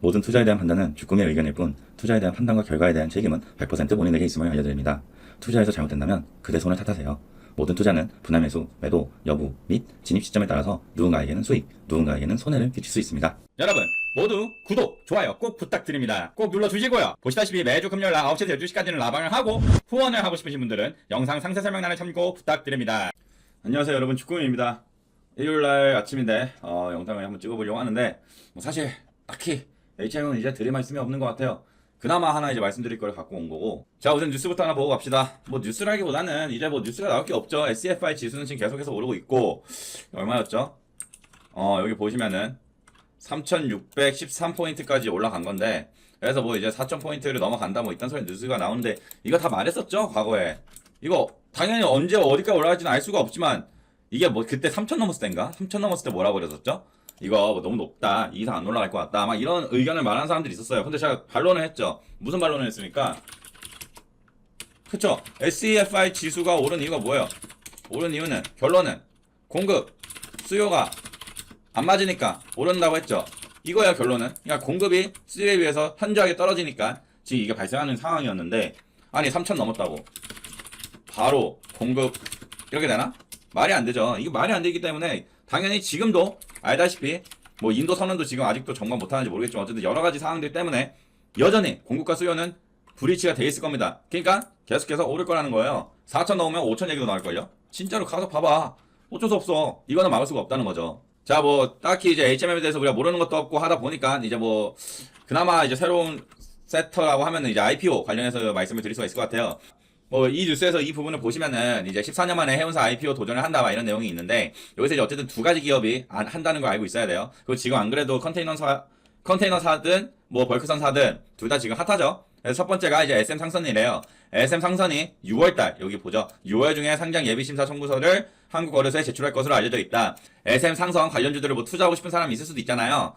모든 투자에 대한 판단은 주꿈의 의견일 뿐 투자에 대한 판단과 결과에 대한 책임은 100% 본인에게 있음을 알려드립니다. 투자에서 잘못된다면 그대 손을 탓하세요. 모든 투자는 분할 매수, 매도, 여부 및 진입 시점에 따라서 누군가에게는 수익, 누군가에게는 손해를 끼칠 수 있습니다. 여러분 모두 구독, 좋아요 꼭 부탁드립니다. 꼭 눌러주시고요. 보시다시피 매주 금요일 날 9시에서 12시까지는 라방을 하고 후원을 하고 싶으신 분들은 영상 상세 설명란을 참고 부탁드립니다. 안녕하세요 여러분 주꿈입니다. 일요일 날 아침인데 어, 영상을 한번 찍어보려고 하는데 뭐 사실 딱히 HM은 이제 드릴 말씀이 없는 것 같아요. 그나마 하나 이제 말씀드릴 걸 갖고 온 거고 자 우선 뉴스부터 하나 보고 갑시다. 뭐 뉴스라기보다는 이제 뭐 뉴스가 나올 게 없죠. SFI 지수는 지금 계속해서 오르고 있고 얼마였죠? 어 여기 보시면은 3613포인트까지 올라간 건데 그래서 뭐 이제 4000포인트를 넘어간다 뭐 이딴 소리 뉴스가 나오는데 이거 다 말했었죠 과거에 이거 당연히 언제 어디까지 올라갈지는 알 수가 없지만 이게 뭐 그때 3000 넘었을 때인가 3000 넘었을 때 뭐라고 그랬었죠 이거 뭐 너무 높다 이 이상 안 올라갈 것 같다 막 이런 의견을 말하는 사람들이 있었어요 근데 제가 반론을 했죠 무슨 반론을 했습니까 그쵸 SEFI 지수가 오른 이유가 뭐예요 오른 이유는 결론은 공급 수요가 안 맞으니까 오른다고 했죠. 이거야 결론은. 그러니까 공급이 수요에 비해서 현저하게 떨어지니까 지금 이게 발생하는 상황이었는데 아니 3천 넘었다고. 바로 공급 이렇게 되나? 말이 안 되죠. 이게 말이 안 되기 때문에 당연히 지금도 알다시피 뭐 인도 선언도 지금 아직도 정말 못하는지 모르겠지만 어쨌든 여러 가지 상황들 때문에 여전히 공급과 수요는 불이치가 돼 있을 겁니다. 그러니까 계속해서 오를 거라는 거예요. 4천 넘으면 5천 얘기도 나올걸요? 진짜로 가서 봐봐. 어쩔 수 없어. 이거는 막을 수가 없다는 거죠. 자, 뭐, 딱히 이제 HMM에 대해서 우리가 모르는 것도 없고 하다 보니까 이제 뭐, 그나마 이제 새로운 세터라고 하면은 이제 IPO 관련해서 말씀을 드릴 수가 있을 것 같아요. 뭐, 이 뉴스에서 이 부분을 보시면은 이제 14년 만에 해운사 IPO 도전을 한다 막 이런 내용이 있는데 여기서 이제 어쨌든 두 가지 기업이 안- 한다는 걸 알고 있어야 돼요. 그리고 지금 안 그래도 컨테이너 사, 컨테이너 사든 뭐 벌크선 사든 둘 다 지금 핫하죠. 그래서 첫 번째가 이제 SM 상선이래요. SM 상선이 6월달 여기 보죠. 6월 중에 상장 예비 심사 청구서를 한국거래소에 제출할 것으로 알려져 있다. SM 상선 관련 주들을 뭐 투자하고 싶은 사람이 있을 수도 있잖아요.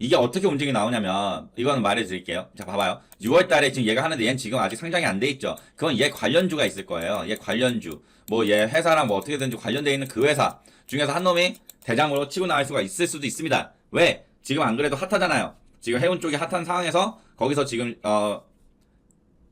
이게 어떻게 움직이 나오냐면 이거는 말해드릴게요. 자 봐봐요. 6월달에 지금 얘가 하는데 얘는 지금 아직 상장이 안 돼 있죠. 그건 얘 관련주가 있을 거예요. 얘 관련주. 뭐 얘 회사랑 뭐 어떻게든지 관련돼 있는 그 회사 중에서 한 놈이 대장으로 치고 나갈 수가 있을 수도 있습니다. 왜? 지금 안 그래도 핫하잖아요. 지금 해운 쪽이 핫한 상황에서 거기서 지금 어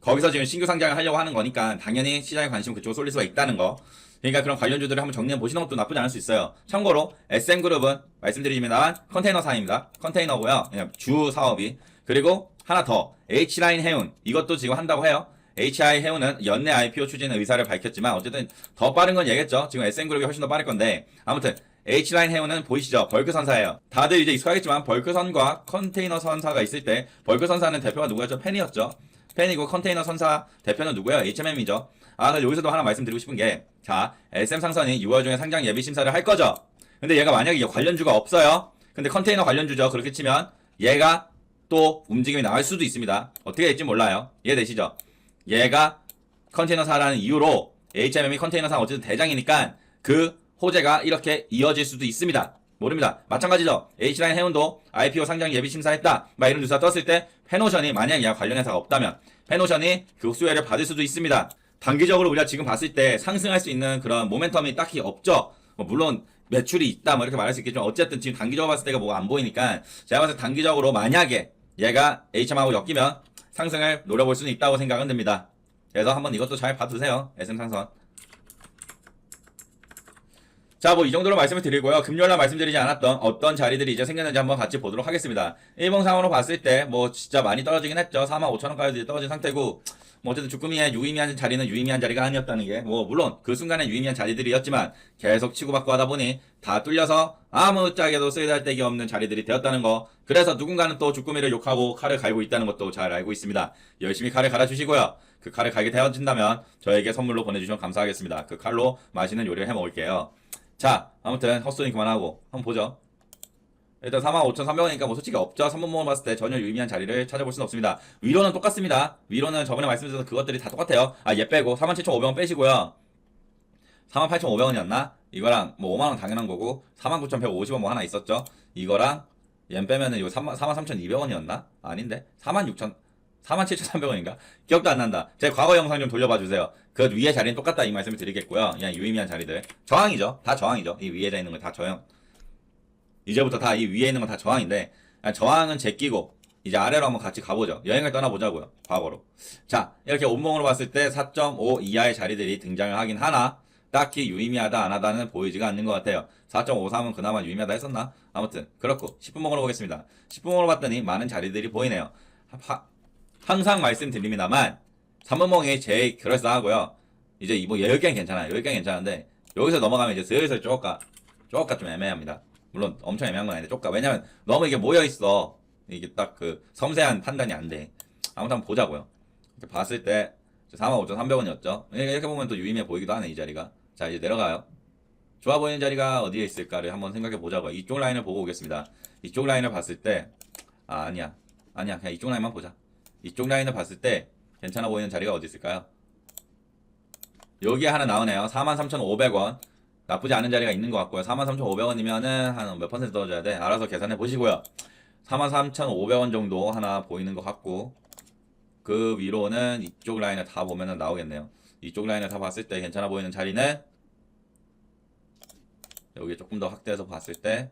거기서 지금 신규 상장을 하려고 하는 거니까 당연히 시장의 관심은 그쪽으로 쏠릴 수가 있다는 거. 그러니까 그런 관련주들을 한번 정리해 보시는 것도 나쁘지 않을 수 있어요. 참고로 SM그룹은 말씀드리지만 컨테이너사입니다. 컨테이너고요. 그냥 주 사업이. 그리고 하나 더 H라인 해운 이것도 지금 한다고 해요. HI 해운은 연내 IPO 추진 의사를 밝혔지만 어쨌든 더 빠른 건 얘겠죠. 지금 SM그룹이 훨씬 더 빠를 건데 아무튼 H라인 해운은 보이시죠? 벌크 선사예요. 다들 이제 익숙하겠지만 벌크 선과 컨테이너 선사가 있을 때 벌크 선사는 대표가 누구였죠? 펜이었죠. 펜이고 컨테이너 선사 대표는 누구예요? HMM이죠. 아, 여기서도 하나 말씀드리고 싶은 게, 자, SM 상선이 6월 중에 상장 예비 심사를 할 거죠. 근데 얘가 만약에 관련주가 없어요. 근데 컨테이너 관련주죠. 그렇게 치면 얘가 또 움직임이 나올 수도 있습니다. 어떻게 될지 몰라요. 이해되시죠? 얘가 컨테이너 사라는 이유로 HMM이 컨테이너 사 어쨌든 대장이니까 그 호재가 이렇게 이어질 수도 있습니다. 모릅니다. 마찬가지죠. H라인 해운도 IPO 상장 예비 심사했다. 막 이런 뉴스가 떴을 때 페노션이 만약 얘가 관련 회사가 없다면 페노션이 그 수혜를 받을 수도 있습니다. 단기적으로 우리가 지금 봤을 때 상승할 수 있는 그런 모멘텀이 딱히 없죠. 뭐 물론 매출이 있다 뭐 이렇게 말할 수 있겠지만 어쨌든 지금 단기적으로 봤을 때가 뭐가 안 보이니까 제가 봤을 때 단기적으로 만약에 얘가 HM하고 엮이면 상승을 노려볼 수는 있다고 생각은 듭니다. 그래서 한번 이것도 잘 봐두세요. SM 상선. 자, 뭐 이 정도로 말씀을 드리고요. 금요일날 말씀드리지 않았던 어떤 자리들이 이제 생겼는지 한번 같이 보도록 하겠습니다. 일봉 상으로 봤을 때 뭐 진짜 많이 떨어지긴 했죠. 45,000원까지 떨어진 상태고 뭐 어쨌든 주꾸미의 유의미한 자리는 유의미한 자리가 아니었다는 게 뭐 물론 그 순간에 유의미한 자리들이었지만 계속 치고받고 하다 보니 다 뚫려서 아무짝에도 쓰잘데기 없는 자리들이 되었다는 거 그래서 누군가는 또 주꾸미를 욕하고 칼을 갈고 있다는 것도 잘 알고 있습니다. 열심히 칼을 갈아주시고요. 그 칼을 갈게 되어진다면 저에게 선물로 보내주시면 감사하겠습니다. 그 칼로 맛있는 요리를 해 먹을게요. 자, 아무튼 헛소리 그만하고 한번 보죠. 일단 45,300원이니까 뭐 솔직히 없죠. 3번목을 봤을 때 전혀 유의미한 자리를 찾아볼 수는 없습니다. 위로는 똑같습니다. 위로는 저번에 말씀드렸던 그것들이 다 똑같아요. 아, 얘 빼고 47,500원 빼시고요. 48,500원이었나? 이거랑 뭐 5만원 당연한 거고 49,150원 뭐 하나 있었죠. 이거랑 얘 빼면은 이거 43,200원이었나? 아닌데? 46,000 47,300원인가? 기억도 안 난다. 제 과거 영상 좀 돌려봐 주세요. 그 위에 자리는 똑같다 이 말씀을 드리겠고요. 그냥 유의미한 자리들. 저항이죠. 다 저항이죠. 이 위에 있는 거다 저항. 이제부터 다 이 위에 있는 건 다 저항인데 아, 저항은 제끼고 이제 아래로 한번 같이 가보죠. 여행을 떠나보자고요. 과거로. 자, 이렇게 온봉으로 봤을 때 4.5 이하의 자리들이 등장을 하긴 하나 딱히 유의미하다 안 하다는 보이지가 않는 것 같아요. 4.53은 그나마 유의미하다 했었나? 아무튼 그렇고 10분봉으로 보겠습니다. 10분봉으로 봤더니 많은 자리들이 보이네요. 하- 항상 말씀드립니다만 3분봉이 제일 그럴싸하고요. 이제 이뭐 여기까지 괜찮아요. 여기까지 괜찮은데 여기서 넘어가면 이제 슬슬 쪼까 쪼까 좀 애매합니다. 물론 엄청 애매한 건 아닌데 쪼까 왜냐면 너무 이게 모여 있어. 이게 딱 그 섬세한 판단이 안 돼. 아무튼 한번 보자고요. 봤을 때 45,300원이었죠. 이렇게 보면 또 유의미해 보이기도 하네 이 자리가. 자 이제 내려가요. 좋아 보이는 자리가 어디에 있을까를 한번 생각해 보자고요. 이쪽 라인을 보고 오겠습니다. 이쪽 라인을 봤을 때 아, 아니야. 아니야. 그냥 이쪽 라인만 보자. 이쪽 라인을 봤을 때 괜찮아 보이는 자리가 어디 있을까요? 여기 하나 나오네요. 43,500원. 나쁘지 않은 자리가 있는 것 같고요. 43,500원이면은 한 몇 퍼센트 떨어져야 돼? 알아서 계산해 보시고요. 43,500원 정도 하나 보이는 것 같고 그 위로는 이쪽 라인을 다 보면은 나오겠네요. 이쪽 라인을 다 봤을 때 괜찮아 보이는 자리는 여기 조금 더 확대해서 봤을 때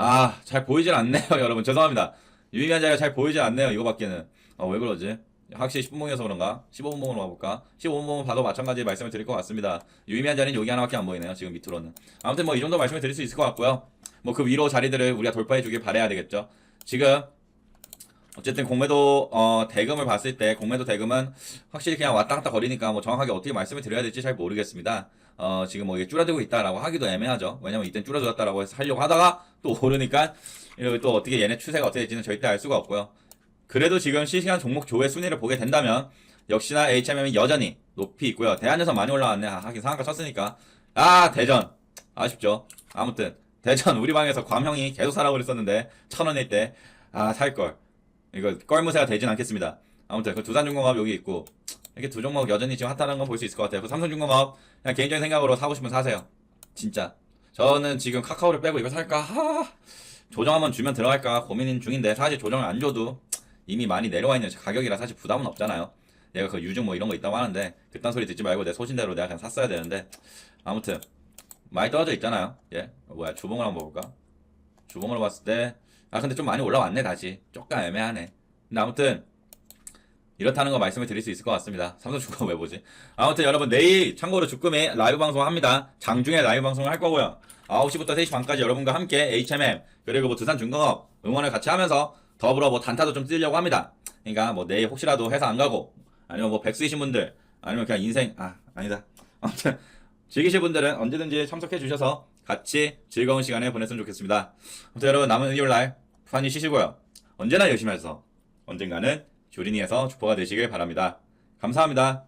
아, 잘 보이질 않네요, 여러분. 죄송합니다. 유의미한 자리가 잘 보이질 않네요, 이거밖에는. 아, 왜 그러지? 확실히 10분봉이어서 그런가? 15분봉으로 가볼까? 15분봉은 봐도 마찬가지 말씀을 드릴 것 같습니다. 유의미한 자리는 여기 하나밖에 안 보이네요, 지금 밑으로는. 아무튼 뭐 이 정도 말씀을 드릴 수 있을 것 같고요. 뭐 그 위로 자리들을 우리가 돌파해 주길 바라야 되겠죠. 지금 어쨌든 공매도 어, 대금을 봤을 때 공매도 대금은 확실히 그냥 왔다 갔다 거리니까 뭐 정확하게 어떻게 말씀을 드려야 될지 잘 모르겠습니다. 어, 지금 뭐 이게 줄어들고 있다라고 하기도 애매하죠. 왜냐면 이땐 줄어들었다라고 해서 하려고 하다가 또 오르니까 이거 또 어떻게 얘네 추세가 어떻게 될지는 절대 알 수가 없고요. 그래도 지금 실시간 종목 조회 순위를 보게 된다면 역시나 HMM이 여전히 높이 있고요. 대한에서 많이 올라왔네. 아, 하긴 상한가 쳤으니까. 아 대전 아쉽죠. 아무튼 대전 우리 방에서 괌형이 계속 사라고 그랬었는데 천 원일 때 아 살 걸. 이거 껄무새가 되진 않겠습니다. 아무튼 그 두산중공업 여기 있고 이렇게 두 종목 여전히 지금 핫하다는 건 볼 수 있을 것 같아요. 그 삼성중공업 그냥 개인적인 생각으로 사고 싶으면 사세요. 진짜. 저는 지금 카카오를 빼고 이거 살까? 하... 조정 한번 주면 들어갈까 고민 중인데 사실 조정을 안 줘도 이미 많이 내려와 있는 가격이라 사실 부담은 없잖아요. 얘가 그 유증 뭐 이런 거 있다고 하는데 그딴 소리 듣지 말고 내 소신대로 내가 그냥 샀어야 되는데 아무튼 많이 떨어져 있잖아요. 예, 뭐야 주봉을 한번 볼까? 주봉으로 봤을 때 아 근데 좀 많이 올라왔네 다시 조금 애매하네. 근데 아무튼 이렇다는 거 말씀을 드릴 수 있을 것 같습니다. 삼성중공업 왜 보지? 아무튼 여러분 내일 참고로 주금에 라이브 방송 합니다. 장중에 라이브 방송을 할 거고요. 9시부터 3시 반까지 여러분과 함께 HMM 그리고 뭐 두산 중공업 응원을 같이 하면서 더불어 뭐 단타도 좀 뜨려고 합니다. 그러니까 뭐 내일 혹시라도 회사 안 가고 아니면 뭐 백수이신 분들 아니면 그냥 인생 아 아니다. 아무튼 즐기실 분들은 언제든지 참석해 주셔서 같이 즐거운 시간을 보냈으면 좋겠습니다. 아무튼 여러분 남은 일요일 날 편히 쉬시고요. 언제나 열심히 해서 언젠가는 조린이에서 주포가 되시길 바랍니다. 감사합니다.